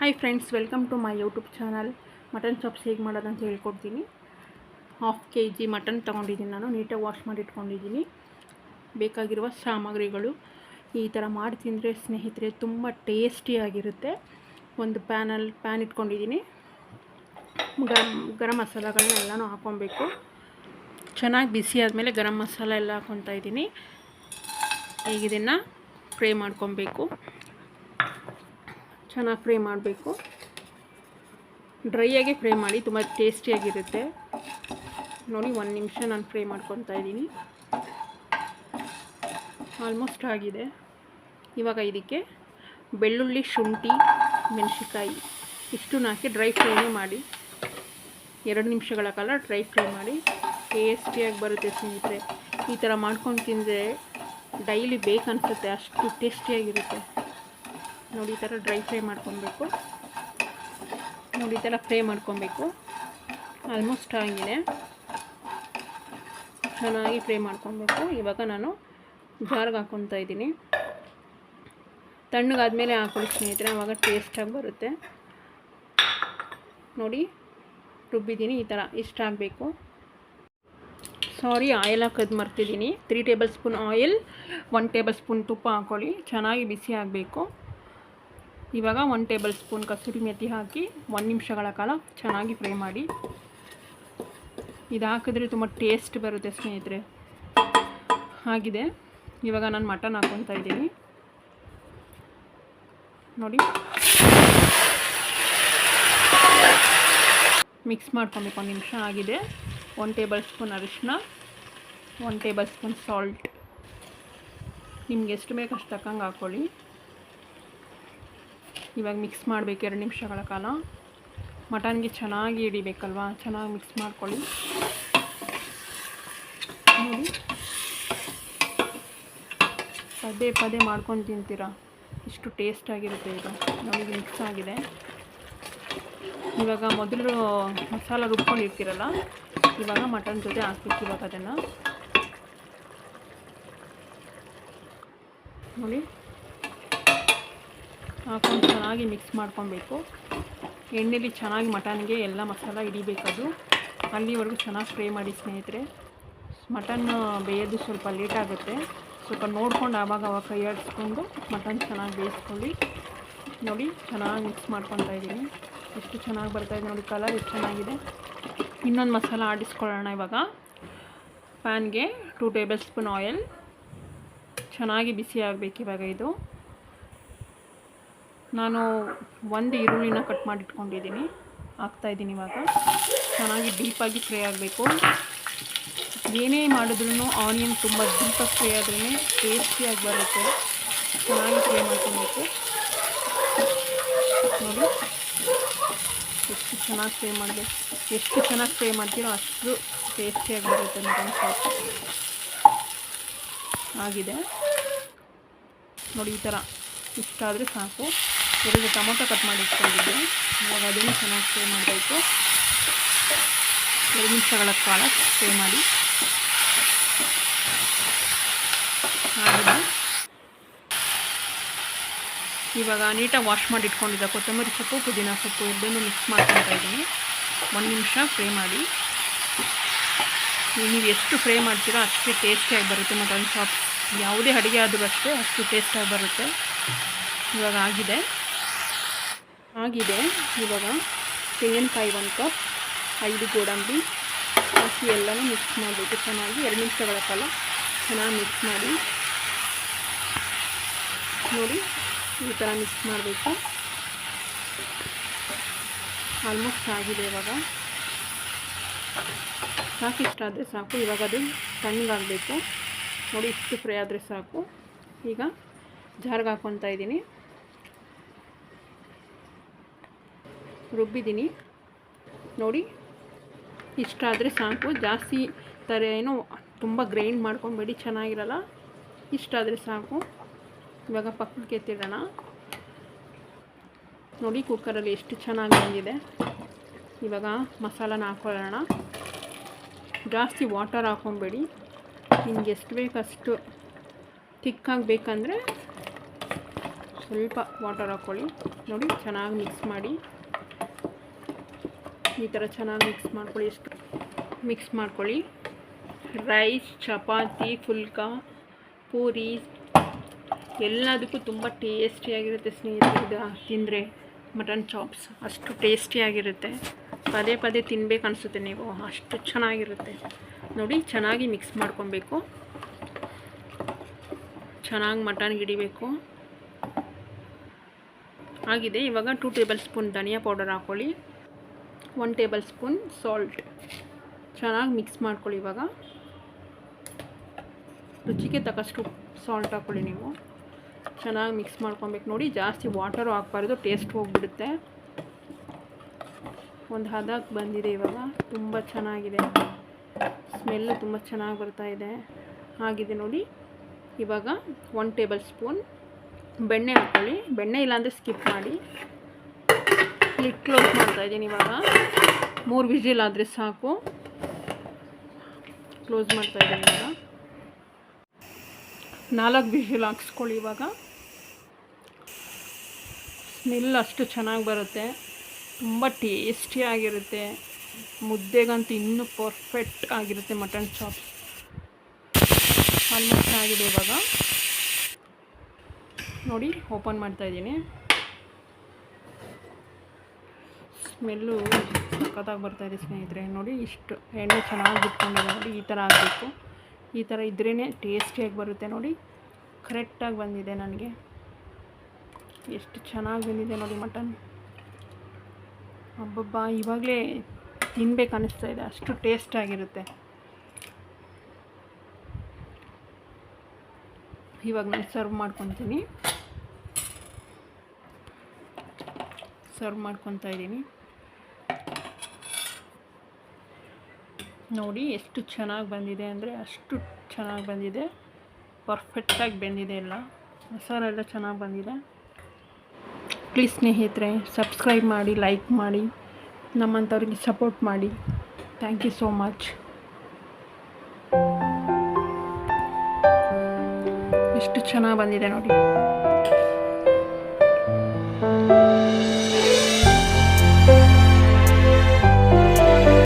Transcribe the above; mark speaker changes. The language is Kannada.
Speaker 1: Hi friends welcome to my YouTube channel mutton chops ಹೇಗೆ ಮಾಡೋದಂತ ಹೇಳ್ಕೊಡ್ತೀನಿ. ಹಾಫ್ ಕೆ ಜಿ ಮಟನ್ ತೊಗೊಂಡಿದ್ದೀನಿ ನಾನು. ನೀಟಾಗಿ ವಾಶ್ ಮಾಡಿ ಇಟ್ಕೊಂಡಿದ್ದೀನಿ. ಬೇಕಾಗಿರುವ ಸಾಮಗ್ರಿಗಳು ಈ ಥರ ಮಾಡಿ ತಿಂದರೆ ಸ್ನೇಹಿತರೆ ತುಂಬ ಟೇಸ್ಟಿಯಾಗಿರುತ್ತೆ ಒಂದು ಪ್ಯಾನಲ್ಲಿ ಪ್ಯಾನ್ ಇಟ್ಕೊಂಡಿದ್ದೀನಿ. ಗರಂ ಗರಂ ಮಸಾಲಗಳನ್ನೆಲ್ಲನೂ ಹಾಕ್ಕೊಬೇಕು. ಚೆನ್ನಾಗಿ ಬಿಸಿ ಆದಮೇಲೆ ಗರಂ ಮಸಾಲ ಎಲ್ಲ ಹಾಕ್ಕೊತಾ ಇದ್ದೀನಿ. ಈಗ ಇದನ್ನು ಫ್ರೈ ಮಾಡ್ಕೊಬೇಕು. ಚೆನ್ನಾಗಿ ಫ್ರೈ ಮಾಡಬೇಕು. ಡ್ರೈಯಾಗಿ ಫ್ರೈ ಮಾಡಿ, ತುಂಬ ಟೇಸ್ಟಿಯಾಗಿರುತ್ತೆ ನೋಡಿ, ಒಂದು ನಿಮಿಷ ನಾನು ಫ್ರೈ ಮಾಡ್ಕೊತಾ ಇದ್ದೀನಿ. ಆಲ್ಮೋಸ್ಟ್ ಆಗಿದೆ. ಇವಾಗ ಇದಕ್ಕೆ ಬೆಳ್ಳುಳ್ಳಿ, ಶುಂಠಿ ಮೆಣಸಿಕಾಯಿ ಇಷ್ಟನ್ನು ಹಾಕಿ ಡ್ರೈ ಫ್ರೈನೇ ಮಾಡಿ. ಎರಡು ನಿಮಿಷಗಳ ಕಾಲ ಡ್ರೈ ಫ್ರೈ ಮಾಡಿ. ಟೇಸ್ಟಿಯಾಗಿ ಬರುತ್ತೆ ಸ್ನೇಹಿತರೆ. ಈ ಥರ ಮಾಡ್ಕೊಂಡು ತಿಂದರೆ ಡೈಲಿ ಬೇಕನ್ಸುತ್ತೆ ಅಷ್ಟು ಟೇಸ್ಟಿಯಾಗಿರುತ್ತೆ ನೋಡಿ, ಈ ಥರ ಡ್ರೈ ಫ್ರೈ ಮಾಡ್ಕೊಬೇಕು. ನೋಡಿ, ಈ ಥರ ಫ್ರೈ ಮಾಡ್ಕೊಬೇಕು. ಆಲ್ಮೋಸ್ಟ್ ಆಗಿದೆ. ಚೆನ್ನಾಗಿ ಫ್ರೈ ಮಾಡ್ಕೊಬೇಕು. ಇವಾಗ ನಾನು ಜಾರ್ಗೆ ಹಾಕ್ಕೊತಾ ಇದ್ದೀನಿ. ತಣ್ಣಗಾದ್ಮೇಲೆ ಹಾಕೊಳ್ಳಿ ಸ್ನೇಹಿತರೆ ಆವಾಗ ಟೇಸ್ಟಾಗಿ ಬರುತ್ತೆ. ನೋಡಿ, ರುಬ್ಬಿದ್ದೀನಿ, ಈ ಥರ ಇಷ್ಟ ಆಗಬೇಕು. ಸಾರಿ ಆಯಿಲ್ ಹಾಕೋದು ಮರ್ತಿದ್ದೀನಿ. Three tablespoon oil one tablespoon ತುಪ್ಪ ಹಾಕೊಳ್ಳಿ. ಚೆನ್ನಾಗಿ ಬಿಸಿ ಆಗಬೇಕು. ಇವಾಗ one tablespoon kasuri methi ಹಾಕಿ ಒಂದು ನಿಮಿಷಗಳ ಕಾಲ ಚೆನ್ನಾಗಿ ಫ್ರೈ ಮಾಡಿ. ಇದು ಹಾಕಿದ್ರೆ ತುಂಬ ಟೇಸ್ಟ್ ಬರುತ್ತೆ ಸ್ನೇಹಿತರೆ. ಆಗಿದೆ. ಇವಾಗ ನಾನು ಮಟನ್ ಹಾಕ್ಕೊತಾ ಇದ್ದೀನಿ. ನೋಡಿ. ಮಿಕ್ಸ್ ಮಾಡ್ಕೊಬೇಕು, ಒಂದು ನಿಮಿಷ ಆಗಿದೆ. ಒನ್ ಟೇಬಲ್ ಸ್ಪೂನ್ ಅರಿಶಿನ ಒನ್ ಟೇಬಲ್ ಸ್ಪೂನ್ ಸಾಲ್ಟ್ ನಿಮ್ಗೆ ಎಷ್ಟು ಬೇಕು ಅಷ್ಟು ತಕ್ಕಂಗೆ ಹಾಕ್ಕೊಳ್ಳಿ ಇವಾಗ ಮಿಕ್ಸ್ ಮಾಡಬೇಕು ಎರಡು ನಿಮಿಷಗಳ ಕಾಲ. ಮಟನ್ಗೆ ಚೆನ್ನಾಗಿ ಹಿಡಿಬೇಕಲ್ವಾ? ಚೆನ್ನಾಗಿ ಮಿಕ್ಸ್ ಮಾಡ್ಕೊಳ್ಳಿ. ನೋಡಿ. ಪದೇ ಪದೇ ಮಾಡ್ಕೊಂಡು ತಿಂತೀರಾ? ಇಷ್ಟು ಟೇಸ್ಟಾಗಿರುತ್ತೆ ಇದು ನಮಗೆ ಮಿಕ್ಸ್ ಆಗಿದೆ. ಇವಾಗ ಮೊದಲು ಮಸಾಲ ರುಬ್ಕೊಂಡಿರ್ತೀರಲ್ಲ? ಇವಾಗ ಮಟನ್ ಜೊತೆ ಹಾಕ್ಬೇಕು ಇವಾಗ ಅದನ್ನು. ನೋಡಿ. ಹಾಕೊಂಡು ಚೆನ್ನಾಗಿ ಮಿಕ್ಸ್ ಮಾಡ್ಕೊಬೇಕು. ಎಣ್ಣೆಲಿ ಚೆನ್ನಾಗಿ ಮಟನ್ಗೆ ಎಲ್ಲ ಮಸಾಲ ಹಿಡಿಬೇಕದು ಅಲ್ಲಿವರೆಗೂ ಚೆನ್ನಾಗಿ ಫ್ರೈ ಮಾಡಿ ಸ್ನೇಹಿತರೆ. ಮಟನ್ ಬೇಯೋದು ಸ್ವಲ್ಪ ಲೇಟ್ ಆಗುತ್ತೆ. ಸ್ವಲ್ಪ ನೋಡ್ಕೊಂಡು ಆವಾಗ ಅವಾಗ ಕೈ ಆಡಿಸ್ಕೊಂಡು ಮಟನ್ ಚೆನ್ನಾಗಿ ಬೇಯಿಸ್ಕೊಳ್ಳಿ. ನೋಡಿ, ಚೆನ್ನಾಗಿ ಮಿಕ್ಸ್ ಮಾಡ್ಕೊತಾ ಇದ್ದೀನಿ. ಎಷ್ಟು ಚೆನ್ನಾಗಿ ಬರ್ತಾಯಿದೆ ನೋಡಿ ಕಲರ್ ಎಷ್ಟು ಚೆನ್ನಾಗಿದೆ. ಇನ್ನೊಂದು ಮಸಾಲ ಆಡಿಸ್ಕೊಳ್ಳೋಣ ಇವಾಗ. ಪ್ಯಾನ್ಗೆ ಟೂ ಟೇಬಲ್ ಸ್ಪೂನ್ ಆಯಿಲ್ ಚೆನ್ನಾಗಿ ಬಿಸಿ ಆಗಬೇಕು ಇವಾಗ ಇದು. ನಾನು ಒಂದು ಈರುಳ್ಳಿನ ಕಟ್ ಮಾಡಿ ಇಟ್ಕೊಂಡಿದ್ದೀನಿ ಹಾಕ್ತಾಯಿದ್ದೀನಿ ಇವಾಗ. ಚೆನ್ನಾಗಿ ಡೀಪಾಗಿ ಫ್ರೈ ಆಗಬೇಕು. ಏನೇ ಮಾಡಿದ್ರೂ ಆನಿಯನ್ ತುಂಬ ಡೀಪಾಗಿ ಫ್ರೈ ಆದ್ರೇ ಟೇಸ್ಟಿಯಾಗಿ ಬರುತ್ತೆ. ಚೆನ್ನಾಗಿ ಫ್ರೈ ಮಾಡ್ಕೊಬೇಕು. ನೋಡಿ. ಎಷ್ಟು ಚೆನ್ನಾಗಿ ಫ್ರೈ ಮಾಡಬೇಕು ಎಷ್ಟು ಚೆನ್ನಾಗಿ ಫ್ರೈ ಮಾಡ್ತೀರೋ ಅಷ್ಟು ಟೇಸ್ಟಿಯಾಗಿ ಬರುತ್ತೆ ಮಟನ್ ಸಾಕು ಆಗಿದೆ. ನೋಡಿ ಈ ಥರ ಇಷ್ಟ ಆದರೆ ಸಾಕು. ಎರಡು ಟೊಮೊಟೊ ಕಟ್ ಮಾಡಿ ಇಟ್ಕೊಂಡಿದ್ದೆ. ಇವಾಗ ಅದನ್ನು ಚೆನ್ನಾಗಿ ಫ್ರೈ ಮಾಡಬೇಕು. ಎರಡು ನಿಮಿಷಗಳ ಕಾಲ ಫ್ರೈ ಮಾಡಿ. ಇವಾಗ ನೀಟಾಗಿ ವಾಶ್ ಮಾಡಿ ಇಟ್ಕೊಂಡಿದ್ದೆ ಕೊತ್ತಂಬರಿ ಸೊಪ್ಪು, ಪುದೀನ ಸೊಪ್ಪು ಎರಡನ್ನೂ ಮಿಕ್ಸ್ ಮಾಡ್ಕೊತಾ ಇದ್ದೀನಿ. ಒಂದು ನಿಮಿಷ ಫ್ರೈ ಮಾಡಿ. ನೀವು ಎಷ್ಟು ಫ್ರೈ ಮಾಡ್ತೀರೋ ಅಷ್ಟೇ ಟೇಸ್ಟಿಯಾಗಿ ಬರುತ್ತೆ ಮಟನ್ ಸ್ವಲ್ಪ ಯಾವುದೇ ಅಡುಗೆ ಆದರೂ ಅಷ್ಟೇ ಅಷ್ಟು ಟೇಸ್ಟಾಗಿ ಬರುತ್ತೆ. ಇವಾಗ ಆಗಿದೆ. ಆಗಿದೆ. ಇವಾಗ ತೆಂಗಿನಕಾಯಿ ಒಂದು ಕಪ್, ಐದು ಗೋಡಂಬಿ ಹಾಕಿ ಎಲ್ಲನೂ ಮಿಕ್ಸ್ ಮಾಡಬೇಕು. ಚೆನ್ನಾಗಿ ಎರಡು ನಿಮಿಷಗಳ ಕಾಲ ಚೆನ್ನಾಗಿ ಮಿಕ್ಸ್ ಮಾಡಿ. ನೋಡಿ, ಈ ಥರ ಮಿಕ್ಸ್ ಮಾಡಬೇಕು. ಆಲ್ಮೋಸ್ಟ್ ಆಗಿದೆ ಇವಾಗ. ಸಾಕು ಇಷ್ಟ ಆದರೆ ಸಾಕು. ಇವಾಗ ಅದು ತಣ್ಣಗಾಗಬೇಕು ನೋಡಿ, ಇಷ್ಟು ಫ್ರೈ ಆದರೆ ಸಾಕು. ಈಗ ಜಾರ್ಗೆ ಹಾಕ್ಕೊತಾ ಇದ್ದೀನಿ. ರುಬ್ಬಿದ್ದೀನಿ. ನೋಡಿ ಇಷ್ಟಾದರೆ ಸಾಕು. ಜಾಸ್ತಿ ಥರ ಏನು ತುಂಬ ಗ್ರೈಂಡ್ ಮಾಡ್ಕೊಬೇಡಿ, ಚೆನ್ನಾಗಿರಲ್ಲ. ಇಷ್ಟಾದರೆ ಸಾಕು. ಇವಾಗ ಪಕ್ಕಕ್ಕೆ ಎತ್ತಿಡೋಣ. ನೋಡಿ ಕುಕ್ಕರಲ್ಲಿ ಎಷ್ಟು ಚೆನ್ನಾಗಿ ಬಂದಿದೆ. ಇವಾಗ ಮಸಾಲನ ಹಾಕೊಳ್ಳೋಣ. ಜಾಸ್ತಿ ವಾಟರ್ ಹಾಕೊಂಬೇಡಿ. ನಿಮ್ಗೆ ಎಷ್ಟು ಬೇಕಷ್ಟು ತಿಕ್ಕಾಗಿ ಬೇಕಂದರೆ ಸ್ವಲ್ಪ ವಾಟರ್ ಹಾಕ್ಕೊಳ್ಳಿ ನೋಡಿ, ಚೆನ್ನಾಗಿ ಮಿಕ್ಸ್ ಮಾಡಿ. ಈ ಥರ ಚೆನ್ನಾಗಿ ಮಿಕ್ಸ್ ಮಾಡ್ಕೊಳ್ಳಿ, ಎಷ್ಟು ಮಿಕ್ಸ್ ಮಾಡ್ಕೊಳ್ಳಿ. ರೈಸ್ ಚಪಾತಿ ಫುಲ್ಕ ಪೂರಿ, ಎಲ್ಲದಕ್ಕೂ ತುಂಬ ಟೇಸ್ಟಿಯಾಗಿರುತ್ತೆ ಸ್ನೇಹಿತರೆ ಇದು ತಿಂದರೆ. ಮಟನ್ ಚಾಪ್ಸ್ ಅಷ್ಟು ಟೇಸ್ಟಿಯಾಗಿರುತ್ತೆ ಪದೇ ಪದೇ ತಿನ್ಬೇಕು ಅನಿಸುತ್ತೆ ನೀವು, ಅಷ್ಟು ಚೆನ್ನಾಗಿರುತ್ತೆ. ನೋಡಿ, ಚೆನ್ನಾಗಿ ಮಿಕ್ಸ್ ಮಾಡ್ಕೊಬೇಕು. ಚೆನ್ನಾಗಿ ಮಟನ್ ಹಿಡಿಬೇಕು. ಆಗಿದೆ, ಇವಾಗ ಟೂ ಟೇಬಲ್ ಸ್ಪೂನ್ ಧನಿಯಾ ಪೌಡರ್ ಹಾಕ್ಕೊಳ್ಳಿ ಒನ್ ಟೇಬಲ್ ಸ್ಪೂನ್ ಸಾಲ್ಟ್. ಚೆನ್ನಾಗಿ ಮಿಕ್ಸ್ ಮಾಡ್ಕೊಳ್ಳಿ ಇವಾಗ. ರುಚಿಗೆ ತಕ್ಕಷ್ಟು ಸಾಲ್ಟ್ ಹಾಕ್ಕೊಳ್ಳಿ ನೀವು. ಚೆನ್ನಾಗಿ ಮಿಕ್ಸ್ ಮಾಡ್ಕೊಬೇಕು. ನೋಡಿ, ಜಾಸ್ತಿ ವಾಟರು ಹಾಕ್ಬಾರ್ದು, ಟೇಸ್ಟ್ ಹೋಗ್ಬಿಡುತ್ತೆ. ಒಂದು ಹದಕ್ಕೆ ಬಂದಿದೆ ಇವಾಗ. ತುಂಬ ಚೆನ್ನಾಗಿದೆ. ಸ್ಮೆಲ್ಲು ತುಂಬ ಚೆನ್ನಾಗಿ ಬರ್ತಾ ಇದೆ. ಆಗಿದೆ ನೋಡಿ. ಇವಾಗ ಒನ್ ಟೇಬಲ್ ಸ್ಪೂನ್ ಬೆಣ್ಣೆ ಹಾಕ್ಕೊಳ್ಳಿ. ಬೆಣ್ಣೆ ಇಲ್ಲಾಂದರೆ ಸ್ಕಿಪ್ ಮಾಡಿ. ಲಿಡ್ ಕ್ಲೋಸ್ ಮಾಡ್ತಾ ಇದ್ದೀನಿ ಇವಾಗ. ಮೂರು ವಿಜಿಲ್ ಆದರೆ ಸಾಕು. ಕ್ಲೋಸ್ ಮಾಡ್ತಾ ಇದ್ದೀನಿ ಇವಾಗ. ನಾಲ್ಕು ವಿಜಿಲ್ ಹಾಕ್ಸ್ಕೊಳ್ಳಿ ಇವಾಗ. ಸ್ಮೆಲ್ ಅಷ್ಟು ಚೆನ್ನಾಗಿ ಬರುತ್ತೆ. ತುಂಬ ಟೇಸ್ಟಿಯಾಗಿರುತ್ತೆ ಮುದ್ದೆಗಂತೂ ಇನ್ನೂ ಪರ್ಫೆಕ್ಟ್ ಆಗಿರುತ್ತೆ ಮಟನ್ ಚಾಪ್ಸ್ ಆಲ್ಮೋಸ್ಟ್ ಆಗಿದೆ ಇವಾಗ. ನೋಡಿ ಓಪನ್ ಮಾಡ್ತಾ ಇದ್ದೀನಿ. ಸ್ಮೆಲ್ಲು ಸಖತ್ತಾಗಿ ಬರ್ತಾ ಇದೆ ಸ್ನೇಹಿತರೆ. ನೋಡಿ ಇಷ್ಟು ಎಣ್ಣೆ ಚೆನ್ನಾಗಿ ಬಿಟ್ಕೊಂಡಿದೆ ನೋಡಿ, ಈ ಥರ ಆಗಬೇಕು. ಈ ಥರ ಇದ್ರೇ ಟೇಸ್ಟಿಯಾಗಿ ಬರುತ್ತೆ ನೋಡಿ. ಕರೆಕ್ಟಾಗಿ ಬಂದಿದೆ ನನಗೆ. ಎಷ್ಟು ಚೆನ್ನಾಗಿ ಬಂದಿದೆ ನೋಡಿ ಮಟನ್. ಹಬ್ಬಬ್ಬ ಇವಾಗಲೇ ತಿನ್ಬೇಕು ಅನ್ನಿಸ್ತಾ ಇದೆ. ಅಷ್ಟು ಟೇಸ್ಟ್ ಆಗಿರುತ್ತೆ. ಇವಾಗ ನಾನು ಸರ್ವ್ ಮಾಡ್ಕೊತೀನಿ. ಸರ್ವ್ ಮಾಡ್ಕೊತಾ ಇದ್ದೀನಿ. ನೋಡಿ ಎಷ್ಟು ಚೆನ್ನಾಗಿ ಬಂದಿದೆ ಅಂದರೆ ಅಷ್ಟು ಚೆನ್ನಾಗಿ ಬಂದಿದೆ. ಪರ್ಫೆಕ್ಟಾಗಿ ಬೆಂದಿದೆ ಎಲ್ಲ. ಮೊಸರೆಲ್ಲ ಎಲ್ಲ ಚೆನ್ನಾಗಿ ಬಂದಿದೆ. ಪ್ಲೀಸ್ ಸ್ನೇಹಿತರೆ ಸಬ್ಸ್ಕ್ರೈಬ್ ಮಾಡಿ ಲೈಕ್ ಮಾಡಿ, ನಮ್ಮಂಥವ್ರಿಗೆ ಸಪೋರ್ಟ್ ಮಾಡಿ. ಥ್ಯಾಂಕ್ ಯು ಸೋ ಮಚ್ ಎಷ್ಟು ಚೆನ್ನಾಗಿ ಬಂದಿದೆ ನೋಡಿ.